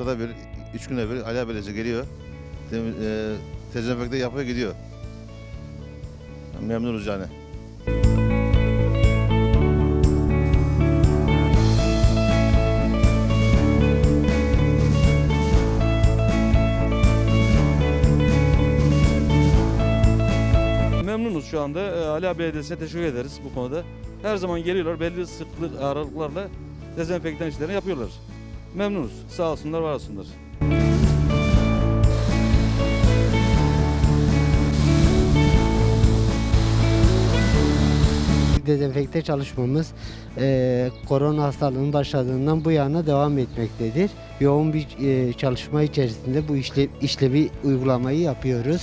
haftada bir, üç güne bir Ali Belediyesi geliyor. Tem, e, yapıyor gidiyor. Memnunuz yani. Memnunuz şu anda. Ee, Ali Belediyesi'ne teşekkür ederiz bu konuda. Her zaman geliyorlar belli sıklık aralıklarla dezenfektan işlerini yapıyorlar. Memnunuz. Sağ olsunlar, var olsunlar. Dezenfekte çalışmamız eee, korona hastalığının başladığından bu yana devam etmektedir. Yoğun bir eee, çalışma içerisinde bu işle, işlevi uygulamayı yapıyoruz.